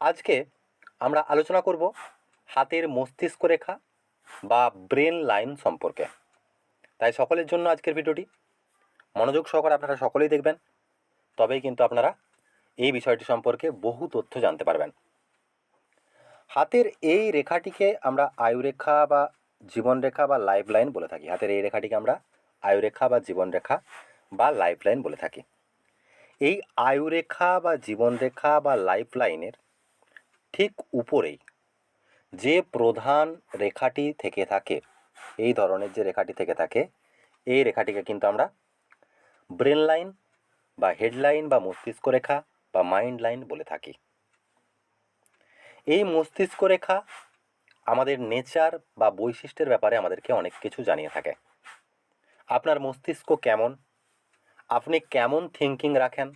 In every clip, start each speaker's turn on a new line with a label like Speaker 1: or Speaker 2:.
Speaker 1: আজকে আমরা আলোচনা করব হাতের মস্তিষ্ক রেখা বা ব্রেন লাইন সম্পর্কে। তাই সকলের জন্য আজকের ভিডিওটি মনোযোগ সহকারে আপনারা সকলেই দেখবেন, তবেই কিন্তু আপনারা এই বিষয়টি সম্পর্কে বহু তথ্য জানতে পারবেন। হাতের এই রেখাটিকে আমরা আয়ুরেখা বা জীবনরেখা বা লাইফ লাইন বলে থাকি। হাতের এই রেখাটিকে আমরা আয়ুরেখা বা জীবনরেখা বা লাইফ লাইন বলে থাকি। এই আয়ুরেখা বা জীবনরেখা বা লাইফ লাইনের ঠিক উপরেই যে প্রধান রেখাটি থেকে থাকে, এই ধরনের যে রেখাটি থেকে থাকে, এই রেখাটিকে কিন্তু আমরা ব্রেন লাইন বা হেডলাইন বা মস্তিষ্ক রেখা বা মাইন্ড লাইন বলে থাকি। এই মস্তিষ্ক রেখা আমাদের নেচার বা বৈশিষ্ট্যের ব্যাপারে আমাদেরকে অনেক কিছু জানিয়ে থাকে। আপনার মস্তিষ্ক কেমন? আপনি কেমন থিঙ্কিং রাখেন?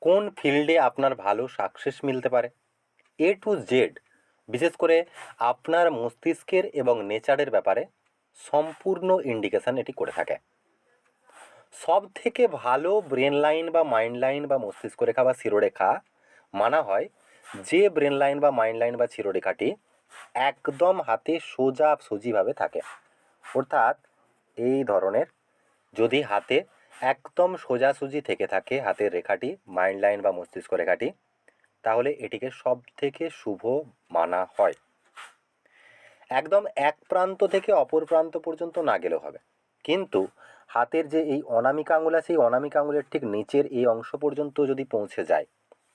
Speaker 1: কোন ফিল্ডে আপনার ভালো সাকসেস মিলতে পারে? এ টু জেড বিশেষ করে আপনার মস্তিষ্কের এবং নেচারের ব্যাপারে সম্পূর্ণ ইন্ডিকেশন এটি করে থাকে। সব থেকে ভালো ব্রেন লাইন বা মাইন্ড লাইন বা মস্তিষ্ক রেখা বা শিরোরেখা মানা হয় যে ব্রেন লাইন বা মাইন্ড লাইন বা শিরোরেখাটি একদম হাতে সোজা সোজিভাবে থাকে। অর্থাৎ এই ধরনের যদি হাতে একদম সোজাসুজি থেকে থাকে হাতের রেখাটি মাইন্ড লাইন বা মস্তিষ্ক রেখাটি তাহলে এটিকে সব থেকে শুভ মানা হয়। একদম এক প্রান্ত থেকে অপর প্রান্ত পর্যন্ত না গেলেও হবে। কিন্তু হাতের যে এই অনামিকা আঙুল আছে এই অনামিকা আঙুলের ঠিক নিচের এই অংশ পর্যন্ত যদি পৌঁছে যায়,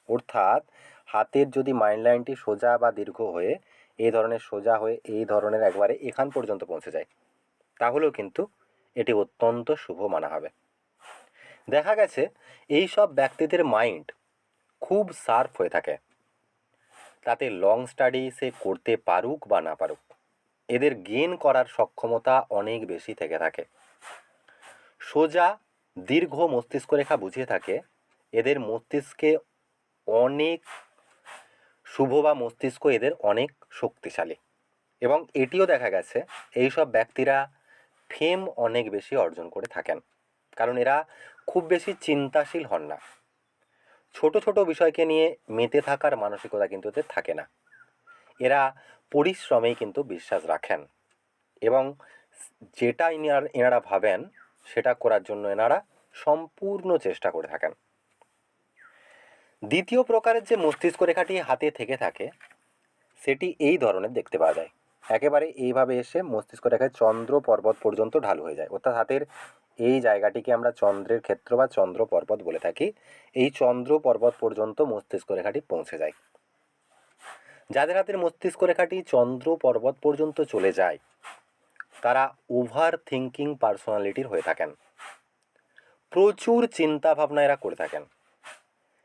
Speaker 1: অর্থাৎ হাতের যদি মাইন্ড লাইনটি সোজা বা দীর্ঘ হয়ে এই ধরনের সোজা হয়ে এই ধরনের একবারে এখান পর্যন্ত পৌঁছে যায়, তাহলেও কিন্তু এটি অত্যন্ত শুভ মানা হবে। দেখা গেছে, এই সব ব্যক্তিদের মাইন্ড খুব শার্প হয়ে থাকে। তাতে লং স্টাডি সে করতে পারুক বা না পারুক, এদের গেন করার সক্ষমতা অনেক বেশি থেকে থাকে। সোজা দীর্ঘ মস্তিষ্ক রেখা বুঝিয়ে থাকে, এদের মস্তিষ্কে অনেক শুভ বা মস্তিষ্ক এদের অনেক শক্তিশালী। এবং এটিও দেখা গেছে এই সব ব্যক্তিরা ফেম অনেক বেশি অর্জন করে থাকেন, কারণ এরা খুব বেশি চিন্তাশীল হন না। ছোট ছোট বিষয়কে নিয়ে মেতে থাকার মানসিকতা কিন্তু এদের থাকে না। এরা পরিশ্রমেই কিন্তু বিশ্বাস রাখেন এবং যেটা এনারা ভাবেন, সেটা করার জন্য এনারা সম্পূর্ণ চেষ্টা করে থাকেন। দ্বিতীয় প্রকারের যে মস্তিষ্ক রেখাটি হাতে থেকে থাকে, সেটি এই ধরনের দেখতে পাওয়া যায়। একেবারে এইভাবে এসে মস্তিষ্ক রেখায় চন্দ্র পর্বত পর্যন্ত ঢালু হয়ে যায়। অর্থাৎ হাতের এই জায়গাটিকে আমরা চন্দ্রের ক্ষেত্র বা চন্দ্র পর্বত বলে থাকি। এই চন্দ্র পর্বত পর্যন্ত মস্তিষ্ক রেখাটি পৌঁছে যায়। যাদের হাতের মস্তিষ্ক রেখাটি চন্দ্র পর্বত পর্যন্ত চলে যায়, তারা ওভার থিঙ্কিং পার্সোনালিটির হয়ে থাকেন। প্রচুর চিন্তা ভাবনা এরা করে থাকেন।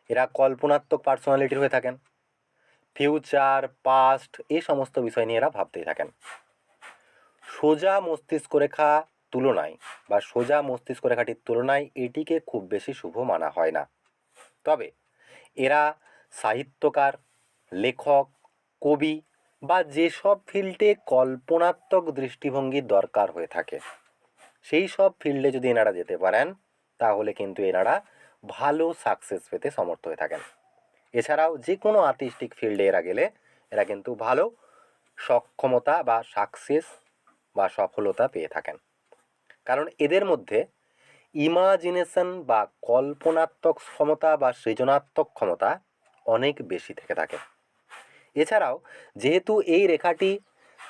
Speaker 1: এরা কল্পনাত্মক পার্সোনালিটির হয়ে থাকেন। ফিউচার, পাস্ট এই সমস্ত বিষয় নিয়ে এরা ভাবতেই থাকেন। সোজা মস্তিষ্ক রেখা তুলনায় বা সোজা মস্তিষ্ক রেখাটির তুলনায় এটিকে খুব বেশি শুভ মানা হয় না। তবে এরা সাহিত্যকার, লেখক, কবি বা যেসব ফিল্ডে কল্পনাত্মক দৃষ্টিভঙ্গির দরকার হয়ে থাকে, সেই সব ফিল্ডে যদি এনারা যেতে পারেন, তাহলে কিন্তু এনারা ভালো সাকসেস পেতে সমর্থ হয়ে থাকেন। এছাড়াও যে কোনো আর্টিস্টিক ফিল্ডে এরা গেলে এরা কিন্তু ভালো সক্ষমতা বা সাকসেস বা সফলতা পেয়ে থাকেন। কারণ এদের মধ্যে ইমাজিনেশন বা কল্পনাত্মক ক্ষমতা বা সৃজনাত্মক ক্ষমতা অনেক বেশি থেকে থাকে। এছাড়াও যেহেতু এই রেখাটি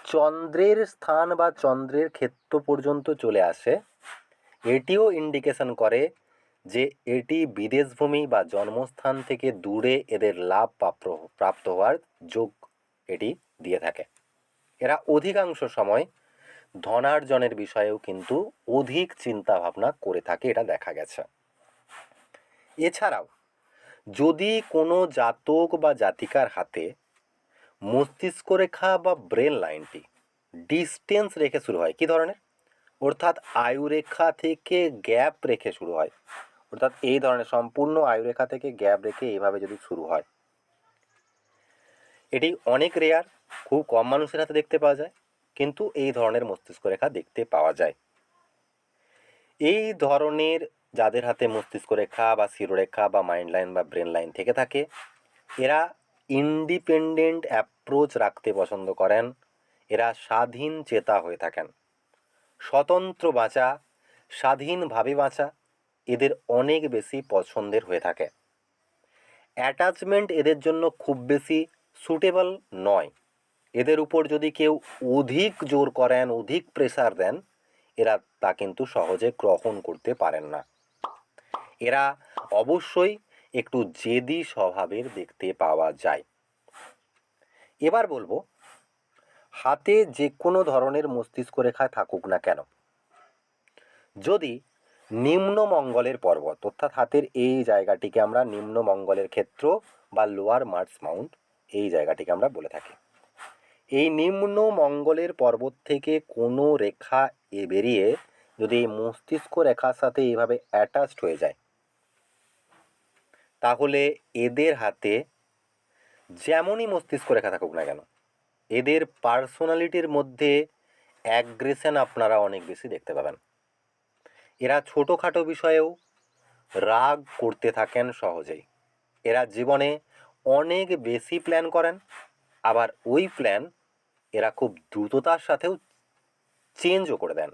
Speaker 1: চন্দ্রের স্থান বা চন্দ্রের ক্ষেত্র পর্যন্ত চলে আসে, এটিও ইন্ডিকেশন করে যে এটি বিদেশভূমি বা জন্মস্থান থেকে দূরে এদের লাভ প্রাপ্ত হওয়ার যোগ এটি দিয়ে থাকে। এরা অধিকাংশ সময় ধনার্জনের বিষয়েও কিন্তু অধিক চিন্তা ভাবনা করে থাকে, এটা দেখা গেছে। এছাড়াও, যদি কোনো জাতক বা জাতিকার হাতে মস্তিষ্ক রেখা বা ব্রেন লাইনটি ডিস্টেন্স রেখে শুরু হয়, কী ধরনের? অর্থাৎ আয়ুরেখা থেকে গ্যাপ রেখে শুরু হয়। অর্থাৎ এই ধরনের সম্পূর্ণ আয়ুরেখা থেকে গ্যাপ রেখে এইভাবে যদি শুরু হয়, এটি অনেক রেয়ার খুব কম মানুষের হাতে দেখতে পাওয়া যায়। কিন্তু এই ধরনের মস্তিষ্ক রেখা দেখতে পাওয়া যায়। এই ধরনের যাদের হাতে মস্তিষ্ক রেখা বা শিরোরেখা বা মাইন্ড লাইন বা ব্রেন লাইন থেকে থাকে, এরা ইন্ডিপেন্ডেন্ট অ্যাপ্রোচ রাখতে পছন্দ করেন। এরা স্বাধীন চেতা হয়ে থাকেন। স্বতন্ত্র বাঁচা, স্বাধীনভাবে বাঁচা এদের অনেক বেশি পছন্দের হয়ে থাকে। অ্যাটাচমেন্ট এদের জন্য খুব বেশি সুটেবল নয়। এদের উপর যদি কেউ অধিক জোর করেন, অধিক প্রেসার দেন, এরা তা কিন্তু সহজে গ্রহণ করতে পারেন না। এরা অবশ্যই একটু জেদি স্বভাবের দেখতে পাওয়া যায়। এবার বলব, হাতে যে কোনো ধরনের মস্তিষ্ক রেখায় থাকুক না কেন, যদি নিম্ন মঙ্গলের পর্বত, অর্থাৎ হাতের এই জায়গাটিকে আমরা নিম্ন মঙ্গলের ক্ষেত্র বা লোয়ার মার্স মাউন্ট এই জায়গাটিকে আমরা বলে থাকি। এই নিম্ন মঙ্গলের পর্বত থেকে কোনো রেখা এ বেরিয়ে যদি এই মস্তিষ্ক রেখার সাথে এইভাবে অ্যাটাচড হয়ে যায়, তাহলে এদের হাতে যেমনই মস্তিষ্ক রেখা থাকুক না কেন, এদের পার্সোনালিটির মধ্যে অ্যাগ্রেশন আপনারা অনেক বেশি দেখতে পাবেন। এরা ছোটোখাটো বিষয়েও রাগ করতে থাকেন সহজেই। এরা জীবনে অনেক বেশি প্ল্যান করেন, আবার ওই প্ল্যান এরা খুব দ্রুততার সাথেও চেঞ্জও করে দেন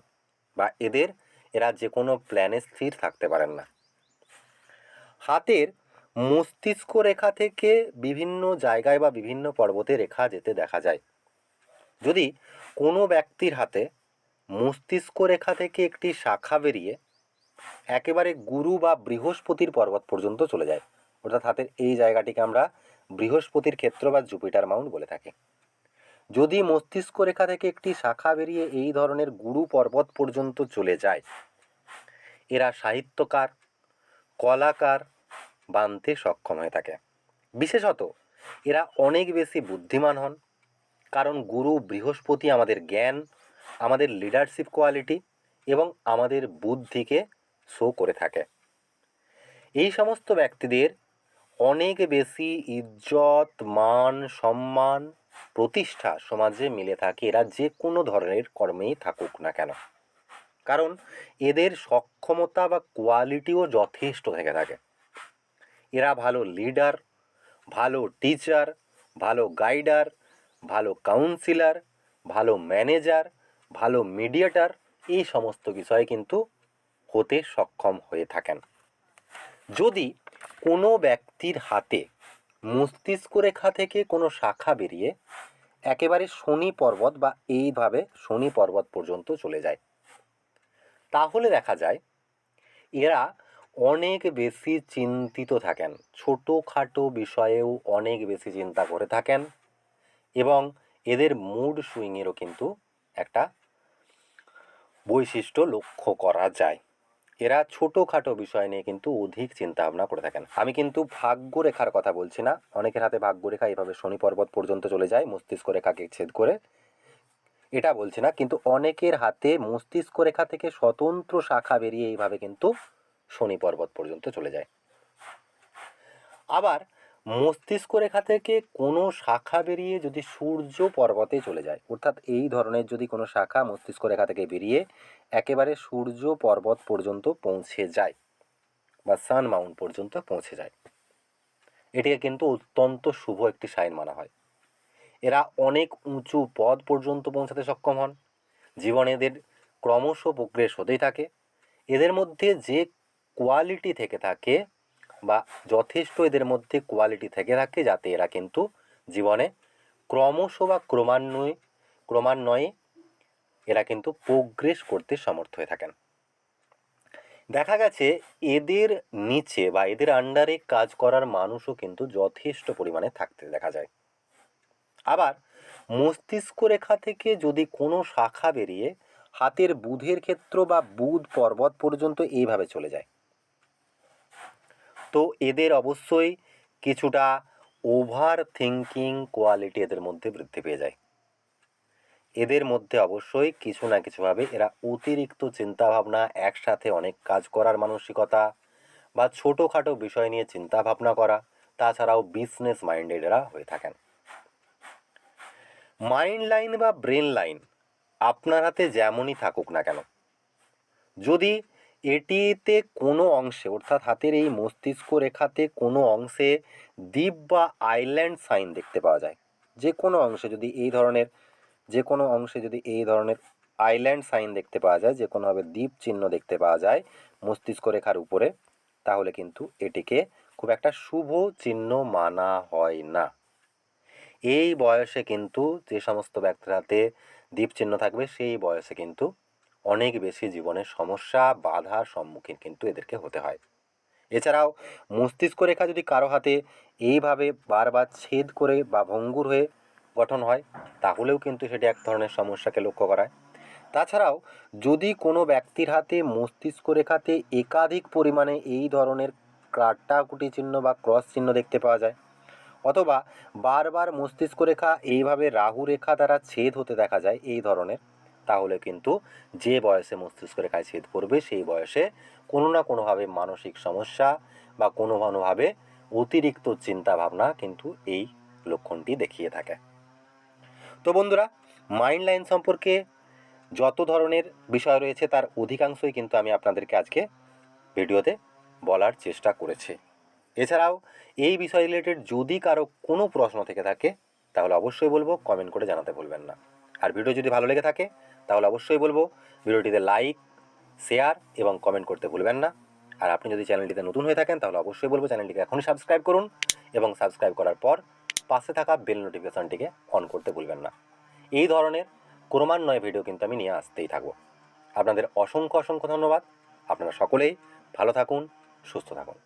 Speaker 1: বা এদের, এরা যে কোনো প্ল্যানে স্থির থাকতে পারেন না। হাতের মস্তিষ্ক রেখা থেকে বিভিন্ন জায়গায় বা বিভিন্ন পর্বতে রেখা যেতে দেখা যায়। যদি কোনো ব্যক্তির হাতে মস্তিষ্ক রেখা থেকে একটি শাখা বেরিয়ে একেবারে গুরু বা বৃহস্পতির পর্বত পর্যন্ত চলে যায়, অর্থাৎ হাতের এই জায়গাটিকে আমরা বৃহস্পতির ক্ষেত্র বা জুপিটার মাউন্ট বলে থাকি। যদি মস্তিষ্ক রেখা থেকে একটি শাখা বেরিয়ে এই ধরনের গুরু পর্বত পর্যন্ত চলে যায়। এরা সাহিত্যকার, কলাকার, বানতে সক্ষম হয়ে থাকে। বিশেষত এরা অনেক বেশি বুদ্ধিমান হন, কারণ গুরু বৃহস্পতি আমাদের জ্ঞান, আমাদের লিডারশিপ কোয়ালিটি এবং আমাদের বুদ্ধিকে শো করে থাকে। এই সমস্ত ব্যক্তিদের অনেক বেশি ইজ্জত, মান, সম্মান প্রতিষ্ঠা সমাজে মিলে থাকে। এরা যে কোনো ধরনের কর্মেই থাকুক না কেন। কারণ এদের সক্ষমতা বা কোয়ালিটিও যথেষ্ট থেকে থাকে। এরা ভালো লিডার, ভালো টিচার, ভালো গাইডার, ভালো কাউন্সিলার, ভালো ম্যানেজার, ভালো মিডিয়েটার, এই সমস্ত বিষয়ে কিন্তু হতে সক্ষম হয়ে থাকেন। যদি কোনো ব্যক্তির হাতে মস্তিষ্ক রেখা থেকে কোনো শাখা বেরিয়ে একেবারে শনি পর্বত বা এইভাবে শনি পর্বত পর্যন্ত চলে যায়। তাহলে দেখা যায় এরা অনেক বেশি চিন্তিত থাকেন, ছোটোখাটো বিষয়েও অনেক বেশি চিন্তা করে থাকেন এবং এদের মুড সুইংয়েরও কিন্তু একটা বৈশিষ্ট্য লক্ষ্য করা যায়। এরা ছোটোখাটো বিষয় নিয়ে কিন্তু অধিক চিন্তা ভাবনা করে থাকেন। আমি কিন্তু ভাগ্য রেখার কথা বলছি না। অনেকের হাতে ভাগ্য রেখা এভাবে শনি পর্বত পর্যন্ত চলে যায়, মস্তিষ্ক রেখাকে ছেদ করে। এটা বলছি না, কিন্তু অনেকের হাতে মস্তিষ্ক রেখা থেকে স্বতন্ত্র শাখা বেরিয়ে এইভাবে কিন্তু শনি পর্বত পর্যন্ত চলে যায়। আবার মস্তিষ্ক রেখা থেকে কোনো শাখা বেরিয়ে যদি সূর্য পর্বতে চলে যায়, অর্থাৎ এই ধরনের যদি কোনো শাখা মস্তিষ্ক রেখা থেকে বেরিয়ে একেবারে সূর্য পর্বত পর্যন্ত পৌঁছে যায় বা সান মাউন্ট পর্যন্ত পৌঁছে যায়, এটিকে কিন্তু অত্যন্ত শুভ একটি সাইন মানা হয়। এরা অনেক উঁচু পদ পর্যন্ত পৌঁছাতে সক্ষম হন। জীবনে এদের ক্রমশ প্রোগ্রেস হতেই থাকে। এদের মধ্যে যে কোয়ালিটি থেকে থাকে বা যথেষ্ট এদের মধ্যে কোয়ালিটি থেকে থাকে যাতে এরা কিন্তু জীবনে ক্রমশ বা ক্রমান্বয়ে ক্রমান্বয়ে এরা কিন্তু প্রোগ্রেস করতে সমর্থ হয়ে থাকেন। দেখা গেছে এদের নিচে বা এদের আন্ডারে কাজ করার মানুষও কিন্তু যথেষ্ট পরিমাণে থাকতে দেখা যায়। আবার মস্তিষ্ক রেখা থেকে যদি কোনো শাখা বেরিয়ে হাতের বুধের ক্ষেত্র বা বুধ পর্বত পর্যন্ত এইভাবে চলে যায়। তো এদের অবশ্যই কিছুটা ওভার থিঙ্কিং কোয়ালিটি এদের মধ্যে বৃদ্ধি পেয়ে যায়। এদের মধ্যে অবশ্যই কিছু না কিছুভাবে এরা অতিরিক্ত চিন্তাভাবনা, একসাথে অনেক কাজ করার মানসিকতা বা ছোটোখাটো বিষয় নিয়ে চিন্তা ভাবনা করা, তাছাড়াও বিজনেস মাইন্ডেড এরা হয়ে থাকেন। মাইন্ড লাইন বা ব্রেন লাইন আপনার হাতে যেমনই থাকুক না কেন, যদি এটিতে কোনো অংশে, অর্থাৎ হাতের এই মস্তিষ্ক রেখাতে কোনো অংশে দ্বীপ বা আইল্যান্ড সাইন দেখতে পাওয়া যায়। যে কোনো অংশে যদি এই ধরনের, যে কোনো অংশে যদি এই ধরনের আইল্যান্ড সাইন দেখতে পাওয়া যায়, যে কোনোভাবে দ্বীপ চিহ্ন দেখতে পাওয়া যায় মস্তিষ্ক রেখার উপরে, তাহলে কিন্তু এটিকে খুব একটা শুভ চিহ্ন মানা হয় না। এই বয়সে কিন্তু যে সমস্ত ব্যক্তির হাতে দ্বীপ চিহ্ন থাকবে, সেই বয়সে কিন্তু অনেক বেশি জীবনের সমস্যা, বাধার সম্মুখীন কিন্তু এদেরকে হতে হয়। এছাড়াও মস্তিষ্ক রেখা যদি কারও হাতে এইভাবে বারবার ছেদ করে বা ভঙ্গুর হয়ে গঠন হয়, তাহলেও কিন্তু সেটি এক ধরনের সমস্যাকে লক্ষ্য করায় তাছাড়াও যদি কোনো ব্যক্তির হাতে মস্তিষ্ক রেখাতে একাধিক পরিমাণে এই ধরনের কাটাকুটি চিহ্ন বা ক্রস চিহ্ন দেখতে পাওয়া যায়, অথবা বারবার মস্তিষ্ক রেখা এইভাবে রাহু রেখা দ্বারা ছেদ হতে দেখা যায় এই ধরনের তাহলে কিন্তু যে বয়সে মস্তিষ্কের রেখায় ছেদ পড়বে সেই বয়সে কোনো না কোনোভাবে মানসিক সমস্যা বা কোনো কোনোভাবে অতিরিক্ত চিন্তা ভাবনা কিন্তু এই লক্ষণটি দেখিয়ে থাকে। তো বন্ধুরা মাইন্ড লাইন সম্পর্কে যত ধরনের বিষয় রয়েছে তার অধিকাংশই কিন্তু আমি আপনাদেরকে আজকে ভিডিওতে বলার চেষ্টা করেছি। এছাড়াও এই বিষয় রিলেটেড যদি কারও কোনো প্রশ্ন থেকে থাকে, তাহলে অবশ্যই বলব কমেন্ট করে জানাতে ভুলবেন না। আর ভিডিও যদি ভালো লেগে থাকে তাহলে অবশ্যই বলব ভিডিওটিতে লাইক শেয়ার এবং কমেন্ট করতে ভুলবেন না। আর আপনি যদি চ্যানেলটিতে নতুন হয়ে থাকেন, তাহলে অবশ্যই বলব চ্যানেলটিকে এখনই সাবস্ক্রাইব করুন এবং সাবস্ক্রাইব করার পর পাশে থাকা বেল নোটিফিকেশনটিকে অন করতে ভুলবেন না। এই ধরনের ক্রমান্বয়ে ভিডিও কিন্তু আমি নিয়ে আসতেই থাকব। আপনাদের অসংখ্য অসংখ্য ধন্যবাদ। আপনারা সকলেই ভালো থাকুন, সুস্থ থাকুন।